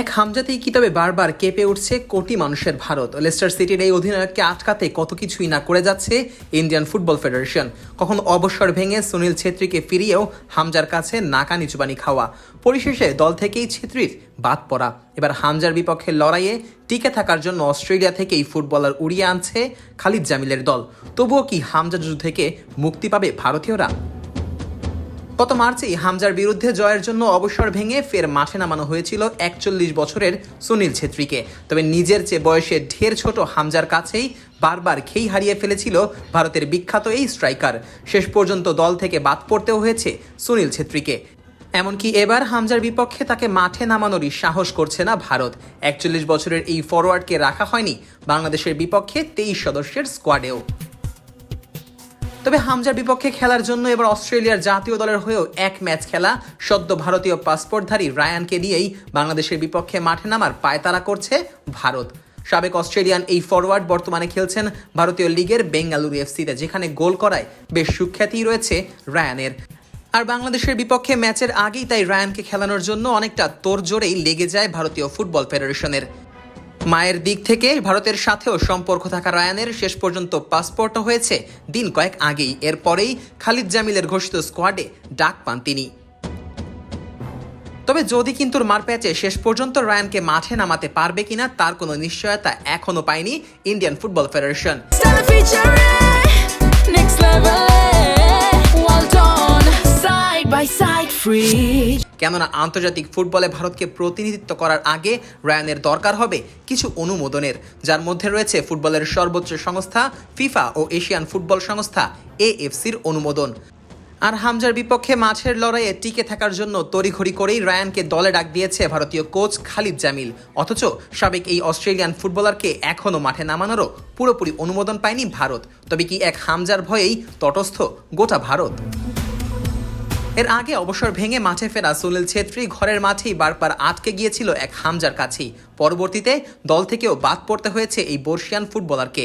এক হামজাতেই কি তবে বারবার কেঁপে উঠছে কোটি মানুষের ভারত। লেস্টার সিটির এই অধিনায়ককে আটকাতে কত কিছুই না করে যাচ্ছে ইন্ডিয়ান ফুটবল ফেডারেশন। কখনো অবসর ভেঙে সুনীল ছেত্রীকে ফিরিয়েও হামজার কাছে নাকা নিচুবানি খাওয়া। পরিশেষে দল থেকেই ছেত্রীর বাদ পড়া। এবার হামজার বিপক্ষে লড়াইয়ে টিকে থাকার জন্য অস্ট্রেলিয়া থেকেই ফুটবলার উড়িয়ে আনছে খালিদ জামিলের দল। তবুও কি হামজা যুদ্ধ থেকে মুক্তি পাবে ভারতীয়রা? গত মার্চেই হামজার বিরুদ্ধে জয়ের জন্য অবসর ভেঙে ফের মাঠে নামানো হয়েছিল একচল্লিশ বছরের সুনীল ছেত্রীকে। তবে নিজের চেয়ে বয়সে ঢের ছোট হামজার কাছেই বারবার খেই হারিয়ে ফেলেছিল ভারতের বিখ্যাত এই স্ট্রাইকার। শেষ পর্যন্ত দল থেকে বাদ পড়তেও হয়েছে সুনীল ছেত্রীকে। এমনকি এবার হামজার বিপক্ষে তাকে মাঠে নামানোরই সাহস করছে না ভারত। একচল্লিশ বছরের এই ফরওয়ার্ডকে রাখা হয়নি বাংলাদেশের বিপক্ষে তেইশ সদস্যের স্কোয়াডেও। তবে হামজার বিপক্ষে খেলার জন্য এবার অস্ট্রেলিয়ার জাতীয় দলের হয়েও এক ম্যাচ খেলা। সদ্য ভারতীয় পাসপোর্টধারী রায়ানকে দিয়েই বাংলাদেশের বিপক্ষে মাঠে নামার পায়তারা করছে ভারত। সাবেক অস্ট্রেলিয়ান এই ফরওয়ার্ড বর্তমানে খেলছেন ভারতীয় লিগের বেঙ্গালুরু এফসিতে, যেখানে গোল করায় বেশ সুখ্যাতি রয়েছে রায়ানের। আর বাংলাদেশের বিপক্ষে ম্যাচের আগেই তাই রায়ানকে খেলানোর জন্য অনেকটা তোড়জোড়েই লেগে যায় ভারতীয় ফুটবল ফেডারেশনের। মায়ের দিক থেকে ভারতের সাথেও সম্পর্ক থাকা রায়ানের শেষ পর্যন্ত পাসপোর্টও হয়েছে দিন কয়েক আগেই। এরপরেই খালিদ জামিলের ঘোষিত স্কোয়াডে ডাক পান তিনি। তবে যদি কিন্তু মার প্যাচে শেষ পর্যন্ত রায়ানকে মাঠে নামাতে পারবে কিনা তার কোনো নিশ্চয়তা এখনও পায়নি ইন্ডিয়ান ফুটবল ফেডারেশন। কেননা আন্তর্জাতিক ফুটবলে ভারতকে প্রতিনিধিত্ব করার আগে রায়ানের দরকার হবে কিছু অনুমোদনের। যার মধ্যে রয়েছে ফুটবলের সর্বোচ্চ সংস্থা ফিফা ও এশিয়ান ফুটবল সংস্থা এএফসির অনুমোদন। আর হামজার বিপক্ষে মাঠের লড়াইয়ে টিকে থাকার জন্য তড়িঘড়ি করেই রায়ানকে দলে ডাক দিয়েছে ভারতীয় কোচ খালিদ জামিল। অথচ সাবেক এই অস্ট্রেলিয়ান ফুটবলারকে এখনও মাঠে নামানোরও পুরোপুরি অনুমোদন পায়নি ভারত। তবে কি এক হামজার ভয়েই তটস্থ গোটা ভারত? এর আগে অবসর ভেঙে মাঠে ফেরা সুনীল ছেত্রী ঘরের মাঠেই বারবার আটকে গিয়েছিল এক হামজার কাছেই পরবর্তীতে দল থেকেও বাদ পড়তে হয়েছে এই বর্ষিয়ান ফুটবলারকে।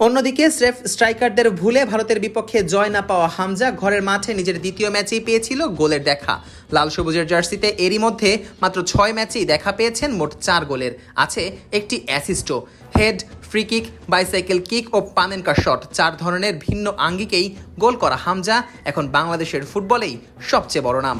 অন্যদিকে স্রেফ স্ট্রাইকারদের ভুলে ভারতের বিপক্ষে জয় না পাওয়া হামজা ঘরের মাঠে নিজের দ্বিতীয় ম্যাচেই পেয়েছিল গোলের দেখা। লাল সবুজের জার্সিতে এরই মধ্যে মাত্র ছয় ম্যাচেই দেখা পেয়েছেন মোট চার গোলের। আছে একটি অ্যাসিস্টও। Head free kick bicycle kick ও পানেনকা শট চার ধরনের ভিন্ন আঙ্গিকেই গোল করা হামজা এখন বাংলাদেশের ফুটবলেই সবচেয়ে বড় নাম।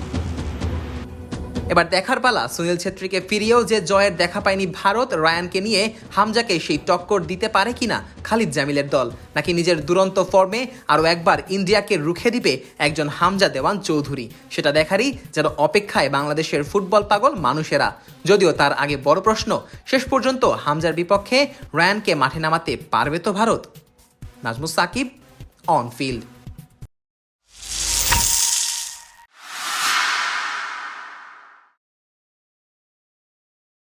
এবার দেখার পালা। সুনীল ছেত্রীকে ফিরিয়েও যে জয়ের দেখা পায়নি ভারত, রায়ানকে নিয়ে হামজাকে সেই টক্কর দিতে পারে কিনা খালিদ জামিলের দল। নাকি নিজের দুরন্ত ফর্মে আরও একবার ইন্ডিয়াকে রুখে দিবে একজন হামজা দেওয়ান চৌধুরী? সেটা দেখারই যেন অপেক্ষায় বাংলাদেশের ফুটবল পাগল মানুষেরা। যদিও তার আগে বড় প্রশ্ন, শেষ পর্যন্ত হামজার বিপক্ষে রায়ানকে মাঠে নামাতে পারবে তো Bharat? Nazmus Sakib on field